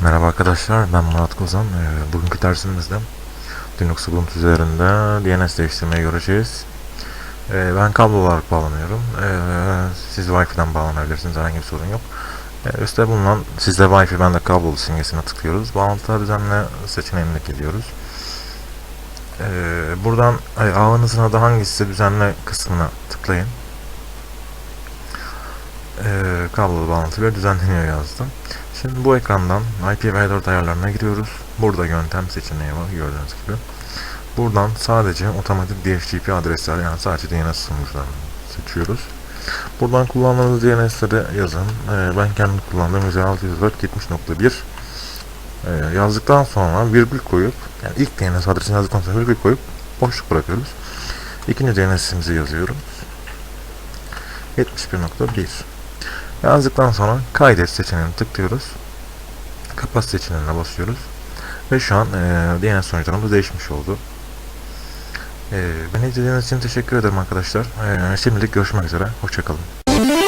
Merhaba arkadaşlar, ben Murat Kozan. Ee, Bugünkü dersimizde Linux Ubuntu üzerinde DNS değiştirmeyi göreceğiz. Ee, Ben kablo olarak bağlanıyorum. Ee, Siz Wi-Fi'den bağlanabilirsiniz, herhangi bir sorun yok. Ee, Üstte bulunan sizde Wi-Fi, ben de kablolu simgesine tıklıyoruz. Bağlantılar düzenle seçeneğine gidiyoruz. Ee, Buradan ağınızın adı hangisi düzenle kısmına tıklayın. Ee, kablolu bağlantılar düzenleniyor yazdım. Şimdi bu ekrandan IPv4 ayarlarına giriyoruz. Burada yöntem seçeneği var gördüğünüz gibi. Buradan sadece otomatik DHCP adresler yani sadece DNS sunucularını seçiyoruz. Buradan kullandığınız DNS'leri yazın. Ee, ben kendi kullandığım 106.168.1 ee, yazdıktan sonra virgül koyup yani ilk DNS adresini yazdıktan sonra virgül koyup boşluk bırakıyoruz. İkinci DNS'imizi yazıyorum. 71.1 Yazdıktan sonra kaydet seçeneğine tıklıyoruz. Kapat seçeneğine basıyoruz. Ve şu an e, DNS sonuçlarımız değişmiş oldu. E, beni izlediğiniz için teşekkür ederim arkadaşlar. E, şimdilik görüşmek üzere. Hoşçakalın.